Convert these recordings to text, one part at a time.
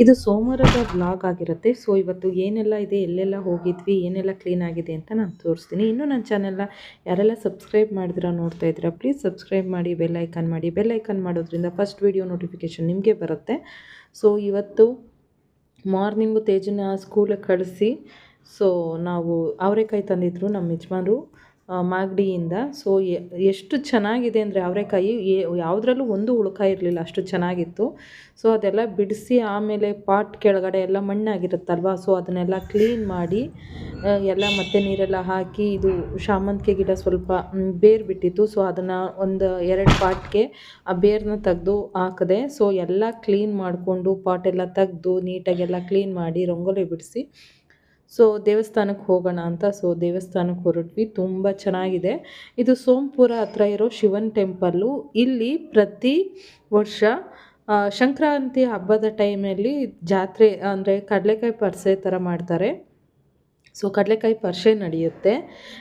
ಇದು ಸೋಮವಾರದ ಬ್ಲಾಗ್ ಆಗಿರುತ್ತೆ. ಸೊ ಇವತ್ತು ಏನೆಲ್ಲ ಇದೆ, ಎಲ್ಲೆಲ್ಲ ಹೋಗಿದ್ವಿ, ಏನೆಲ್ಲ ಕ್ಲೀನ್ ಆಗಿದೆ ಅಂತ ನಾನು ತೋರಿಸ್ತೀನಿ. ಇನ್ನೂ ನನ್ನ ಚಾನೆಲ್ನ ಯಾರೆಲ್ಲ ಸಬ್ಸ್ಕ್ರೈಬ್ ಮಾಡಿದಿರಾ ನೋಡ್ತಾ ಇದ್ದೀರಾ ಪ್ಲೀಸ್ ಸಬ್ಸ್ಕ್ರೈಬ್ ಮಾಡಿ ಬೆಲ್ ಐಕನ್ ಮಾಡಿ. ಬೆಲ್ ಐಕಾನ್ ಮಾಡೋದ್ರಿಂದ ಫಸ್ಟ್ ವಿಡಿಯೋ ನೋಟಿಫಿಕೇಷನ್ ನಿಮಗೆ ಬರುತ್ತೆ. ಸೊ ಇವತ್ತು ಮಾರ್ನಿಂಗು ತೇಜನ ಸ್ಕೂಲಿಗೆ ಕಳಿಸಿ. ಸೊ ನಾವು ಅವರೆಕಾಯಿ ತಂದಿದ್ರು ನಮ್ಮ ಯಜಮಾನ್ರು. ಮಾಗಡಿಯಿಂದ. ಸೊ ಎಷ್ಟು ಚೆನ್ನಾಗಿದೆ ಅಂದರೆ ಅವರೆಕಾಯಿ ಯಾವುದ್ರಲ್ಲೂ ಒಂದು ಹುಳುಕ ಇರಲಿಲ್ಲ ಅಷ್ಟು ಚೆನ್ನಾಗಿತ್ತು. ಸೊ ಅದೆಲ್ಲ ಬಿಡಿಸಿ ಆಮೇಲೆ ಪಾಟ್ ಕೆಳಗಡೆ ಎಲ್ಲ ಮಣ್ಣಾಗಿರುತ್ತಲ್ವ? ಸೊ ಅದನ್ನೆಲ್ಲ ಕ್ಲೀನ್ ಮಾಡಿ ಎಲ್ಲ ಮತ್ತೆ ನೀರೆಲ್ಲ ಹಾಕಿ, ಇದು ಶಾಮಂತಿಗೆ ಗಿಡ ಸ್ವಲ್ಪ ಬೇರು ಬಿಟ್ಟಿತ್ತು ಸೊ ಅದನ್ನು ಒಂದು ಎರಡು ಪಾಟ್ಗೆ ಆ ಬೇರನ್ನ ತೆಗೆದು ಹಾಕಿದೆ ಸೊ ಎಲ್ಲ ಕ್ಲೀನ್ ಮಾಡಿಕೊಂಡು ಪಾಟೆಲ್ಲ ತೆಗೆದು, ನೀಟಾಗೆಲ್ಲ ಕ್ಲೀನ್ ಮಾಡಿ, ರಂಗೋಲಿ ಬಿಡಿಸಿ ಸೊ ದೇವಸ್ಥಾನಕ್ಕೆ ಹೋಗೋಣ ಅಂತ, ಸೊ ದೇವಸ್ಥಾನಕ್ಕೆ ಹೊರಟ್ವಿ. ತುಂಬ ಚೆನ್ನಾಗಿದೆ. ಇದು ಸೋಂಪುರ ಹತ್ರ ಇರೋ ಶಿವನ್ ಟೆಂಪಲ್ಲು. ಇಲ್ಲಿ ಪ್ರತಿ ವರ್ಷ ಸಂಕ್ರಾಂತಿ ಹಬ್ಬದ ಟೈಮಲ್ಲಿ ಜಾತ್ರೆ, ಅಂದರೆ ಕಡಲೆಕಾಯಿ ಪರ್ಸೆ ಥರ ಮಾಡ್ತಾರೆ. ಸೊ ಕಡಲೆಕಾಯಿ ಪರ್ಷೆ ನಡೆಯುತ್ತೆ.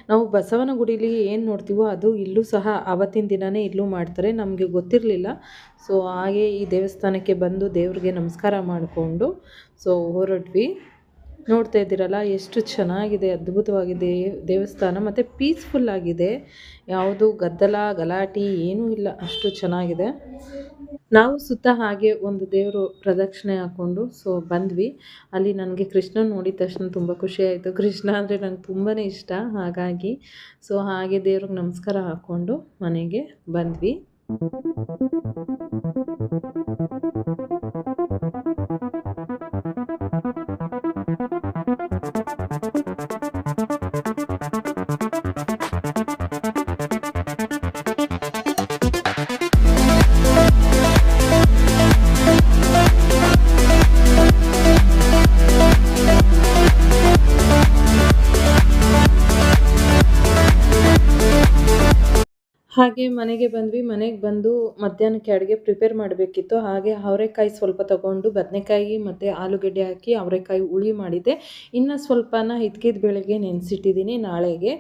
ನಾವು ಬಸವನ ಗುಡಿಲಿ ಏನು ನೋಡ್ತೀವೋ ಅದು ಇಲ್ಲೂ ಸಹ ಆವತ್ತಿನ ದಿನವೇ ಇಲ್ಲೂ ಮಾಡ್ತಾರೆ. ನಮಗೆ ಗೊತ್ತಿರಲಿಲ್ಲ. ಸೊ ಹಾಗೆ ಈ ದೇವಸ್ಥಾನಕ್ಕೆ ಬಂದು ದೇವ್ರಿಗೆ ನಮಸ್ಕಾರ ಮಾಡಿಕೊಂಡು, ಸೊ ಹೊರಟ್ವಿ. ನೋಡ್ತಾ ಇದ್ದೀರಲ್ಲ, ಎಷ್ಟು ಚೆನ್ನಾಗಿದೆ, ಅದ್ಭುತವಾಗಿದೆ, ದೇವಸ್ಥಾನ ಮತ್ತು ಪೀಸ್ಫುಲ್ ಆಗಿದೆ. ಯಾವುದು ಗದ್ದಲ, ಗಲಾಟೆ ಏನೂ ಇಲ್ಲ, ಅಷ್ಟು ಚೆನ್ನಾಗಿದೆ. ನಾವು ಸುತ್ತ ಹಾಗೆ ಒಂದು ದೇವರು ಪ್ರದಕ್ಷಿಣೆ ಹಾಕ್ಕೊಂಡು ಸೊ ಬಂದ್ವಿ. ಅಲ್ಲಿ ನನಗೆ ಕೃಷ್ಣ ನೋಡಿದ ತಕ್ಷಣ ತುಂಬ ಖುಷಿ ಆಯಿತು. ಕೃಷ್ಣ ಅಂದರೆ ನಂಗೆ ತುಂಬಾ ಇಷ್ಟ, ಹಾಗಾಗಿ ಸೊ ಹಾಗೆ ದೇವ್ರಿಗೆ ನಮಸ್ಕಾರ ಹಾಕ್ಕೊಂಡು ಮನೆಗೆ ಬಂದ್ವಿ. ಹಾಗೆ ಮನೆಗೆ ಬಂದ್ವಿ. ಮನೆಗೆ ಬಂದು ಮಧ್ಯಾಹ್ನಕ್ಕೆ ಅಡುಗೆ ಪ್ರಿಪೇರ್ ಮಾಡಬೇಕಿತ್ತು. ಹಾಗೆ ಅವರೆಕಾಯಿ ಸ್ವಲ್ಪ ತಗೊಂಡು ಬದನೆಕಾಯಿ ಮತ್ತು ಆಲೂಗಡ್ಡೆ ಹಾಕಿ ಅವರೆಕಾಯಿ ಹುಳಿ ಮಾಡಿದ್ದೆ ಇನ್ನು ಸ್ವಲ್ಪನ ಹಿದ್ಕಿದ ಬೆಳಗ್ಗೆ ನೆನೆಸಿಟ್ಟಿದ್ದೀನಿ ನಾಳೆಗೆ.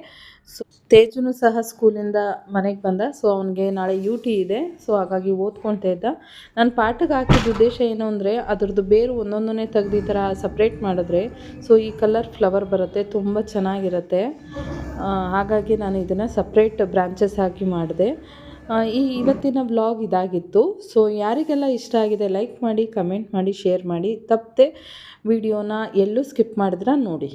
ಸೊ ತೇಜುನು ಸಹ ಸ್ಕೂಲಿಂದ ಮನೆಗೆ ಬಂದ. ಸೊ ಅವನಿಗೆ ನಾಳೆ ಯು ಟಿ ಇದೆ. ಸೊ ಹಾಗಾಗಿ ಓದ್ಕೊಳ್ತಾ ಇದ್ದ. ನಾನು ಪಾಠಕ್ಕೆ ಹಾಕಿದ ಉದ್ದೇಶ ಏನು ಅಂದರೆ, ಅದ್ರದ್ದು ಬೇರು ಒಂದೊಂದನ್ನೇ ತೆಗ್ದು ಈ ಥರ ಸಪ್ರೇಟ್ ಮಾಡಿದ್ರೆ ಸೊ ಈ ಕಲರ್ ಫ್ಲವರ್ ಬರುತ್ತೆ, ತುಂಬ ಚೆನ್ನಾಗಿರುತ್ತೆ. ಹಾಗಾಗಿ ನಾನು ಇದನ್ನು ಸಪ್ರೇಟ್ ಬ್ರಾಂಚಸ್ ಆಗಿ ಮಾಡಿದೆ. ಈ ಇವತ್ತಿನ ವ್ಲಾಗ್ ಇದಾಗಿತ್ತು. ಸೊ ಯಾರಿಗೆಲ್ಲ ಇಷ್ಟ ಆಗಿದೆ ಲೈಕ್ ಮಾಡಿ ಕಮೆಂಟ್ ಮಾಡಿ ಶೇರ್ ಮಾಡಿ, ತಪ್ಪದೆ ವಿಡಿಯೋನ ಎಲ್ಲೂ ಸ್ಕಿಪ್ ಮಾಡಿದ್ರೆ ನೋಡಿ.